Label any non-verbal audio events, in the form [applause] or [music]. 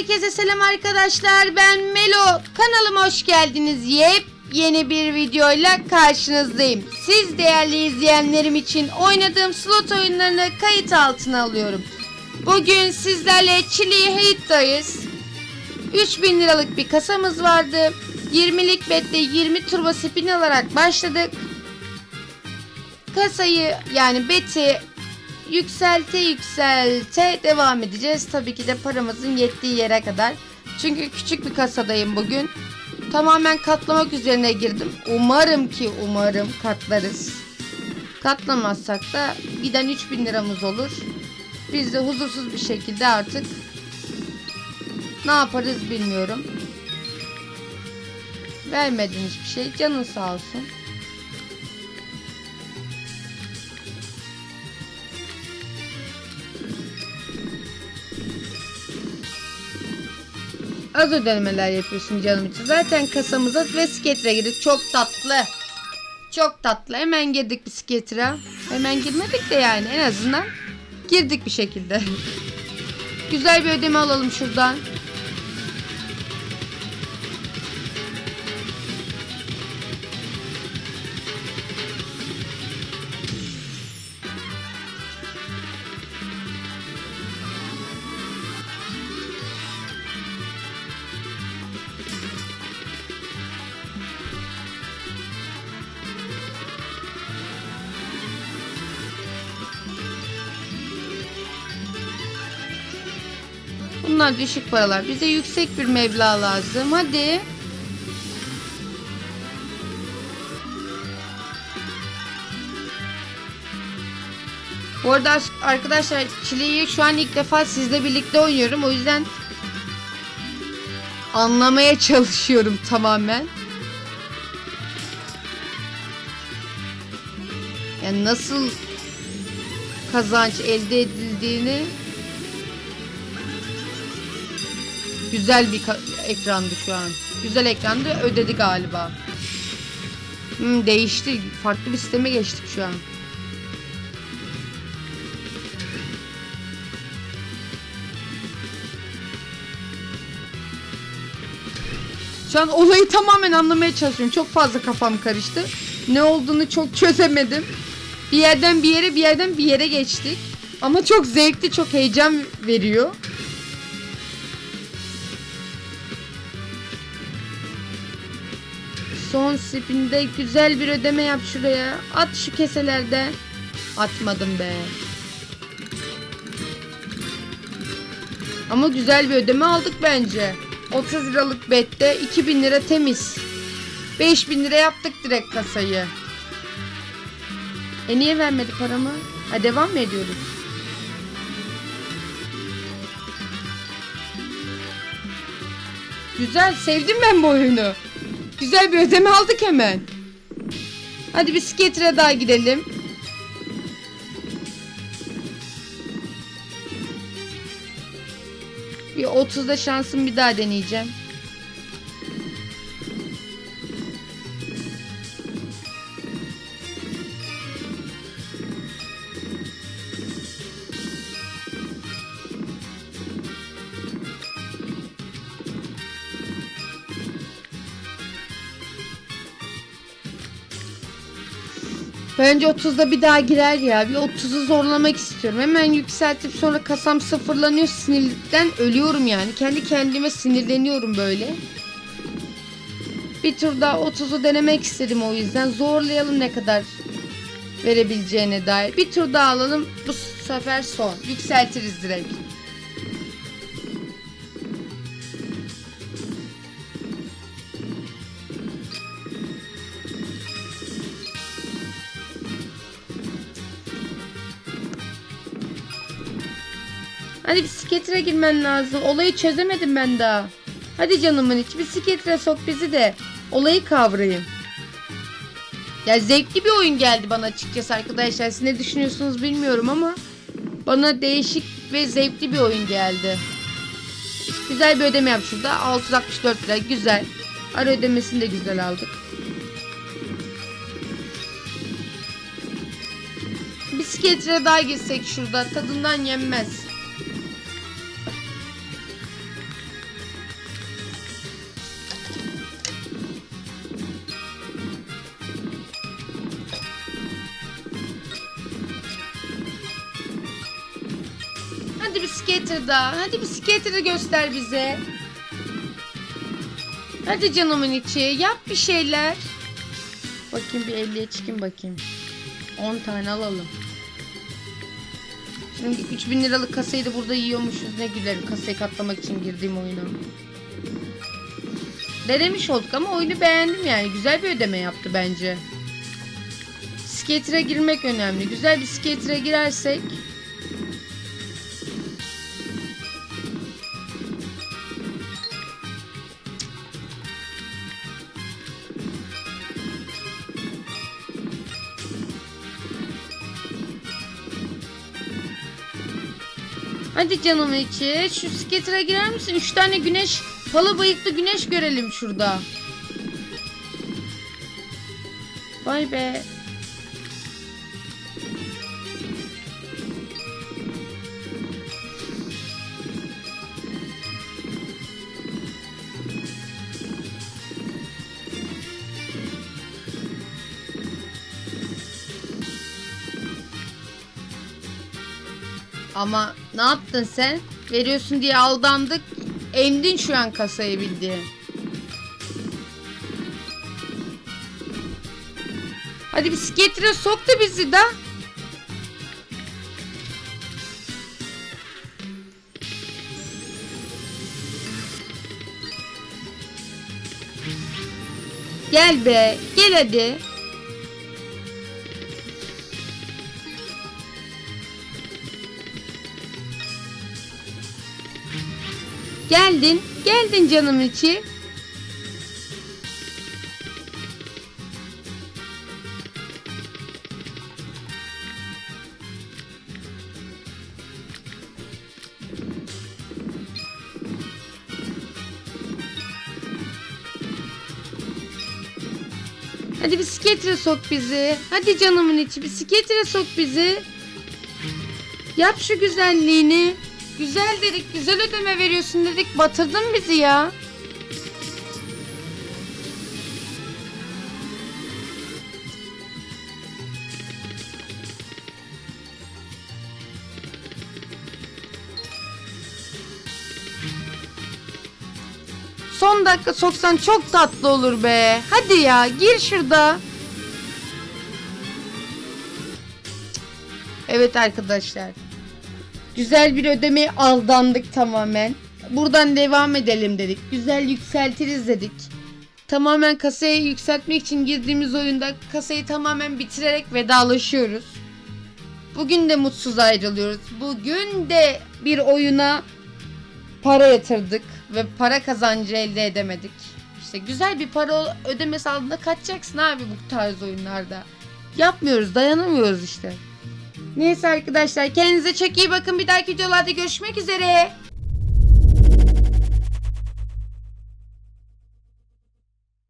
Herkese selam arkadaşlar. Ben Melo. Kanalıma hoş geldiniz. Yep yeni bir videoyla karşınızdayım. Siz değerli izleyenlerim için oynadığım slot oyunlarını kayıt altına alıyorum. Bugün sizlerle Chili Hate'dayız. 3000 liralık bir kasamız vardı. 20'lik bette 20 turbo spin alarak başladık. Kasayı yani beti yükselte yükselte devam edeceğiz. Tabii ki de paramızın yettiği yere kadar. Çünkü küçük bir kasadayım bugün. Tamamen katlamak üzerine girdim. Umarım ki umarım katlarız. Katlamazsak da giden 3000 liramız olur. Biz de huzursuz bir şekilde artık ne yaparız bilmiyorum. Vermedin hiçbir şey. Canın sağ olsun. Az ödemeler yapıyorsun canım için. Zaten kasamıza skater'a girdik. Çok tatlı. Çok tatlı. Hemen girdik bisikletine. Hemen girmedik de yani en azından girdik bir şekilde. [laughs] Güzel bir ödeme alalım şuradan. Bunlar düşük paralar. Bize yüksek bir meblağ lazım. Hadi. Bu arada arkadaşlar çileyi şu an ilk defa sizle birlikte oynuyorum. O yüzden anlamaya [laughs] çalışıyorum tamamen. Yani nasıl kazanç elde edildiğini Güzel bir ekrandı şu an. Güzel ekrandı. Ödedi galiba. Hmm, değişti. Farklı bir sisteme geçtik şu an. Şu an olayı tamamen anlamaya çalışıyorum. Çok fazla kafam karıştı. Ne olduğunu çok çözemedim. Bir yerden bir yere bir yerden bir yere geçtik. Ama çok zevkli, çok heyecan veriyor. Son spinde güzel bir ödeme yap şuraya. At şu keselerde. Atmadım be. Ama güzel bir ödeme aldık bence. 30 liralık bette 2000 lira temiz. 5000 lira yaptık direkt kasayı. E niye vermedi paramı? Ha devam mı ediyoruz? Güzel sevdim ben bu oyunu. Güzel bir ödeme aldık hemen. Hadi bir skater'a daha gidelim. Bir 30'da şansım bir daha deneyeceğim. Bence 30'da bir daha girer ya. Bir 30'u zorlamak istiyorum. Hemen yükseltip sonra kasam sıfırlanıyor. Sinirlikten ölüyorum yani. Kendi kendime sinirleniyorum böyle. Bir tur daha 30'u denemek istedim o yüzden. Zorlayalım ne kadar verebileceğine dair. Bir tur daha alalım. Bu sefer son. Yükseltiriz direkt. Hadi bisikletine girmen lazım. Olayı çözemedim ben daha. Hadi canımın içi bisikletine sok bizi de. Olayı kavrayın. Ya zevkli bir oyun geldi bana açıkçası arkadaşlar. Siz ne düşünüyorsunuz bilmiyorum ama bana değişik ve zevkli bir oyun geldi. Güzel bir ödeme yap şurada. 664 lira güzel. Ara ödemesini de güzel aldık. Bisikletine daha girsek şurada. Tadından yenmez. Daha. Hadi bir skater'ı göster bize. Hadi canımın içi. Yap bir şeyler. Bakayım bir 50'ye çıkayım bakayım. 10 tane alalım. Şimdi 3000 liralık kasayı da burada yiyormuşuz. Ne gülerim kasayı katlamak için girdiğim oyuna. Denemiş olduk ama oyunu beğendim yani. Güzel bir ödeme yaptı bence. Skater'a girmek önemli. Güzel bir skater'a girersek Hadi canım içi. Şu skater'a girer misin? Üç tane güneş, palı bıyıklı güneş görelim şurada. Vay be. Ama ne yaptın sen? Veriyorsun diye aldandık. Emdin şu an kasayı bildiğin. Hadi skater'a sok da bizi da. Gel be, gel hadi. Geldin, geldin canım içi. Hadi skater'a sok bizi. Hadi canımın içi skater'a sok bizi. Yap şu güzelliğini. Güzel dedik, güzel ödeme veriyorsun dedik. Batırdın bizi ya. Son dakika soksan çok tatlı olur be. Hadi ya gir şurada. Evet arkadaşlar. Güzel bir ödemeye aldandık tamamen. Buradan devam edelim dedik. Güzel yükseltiriz dedik. Tamamen kasayı yükseltmek için girdiğimiz oyunda kasayı tamamen bitirerek vedalaşıyoruz. Bugün de mutsuz ayrılıyoruz. Bugün de bir oyuna para yatırdık ve para kazancı elde edemedik. İşte güzel bir para ödemesi aldığında kaçacaksın abi bu tarz oyunlarda. Yapmıyoruz, dayanamıyoruz işte. Neyse arkadaşlar kendinize çok iyi bakın. Bir dahaki videolarda görüşmek üzere.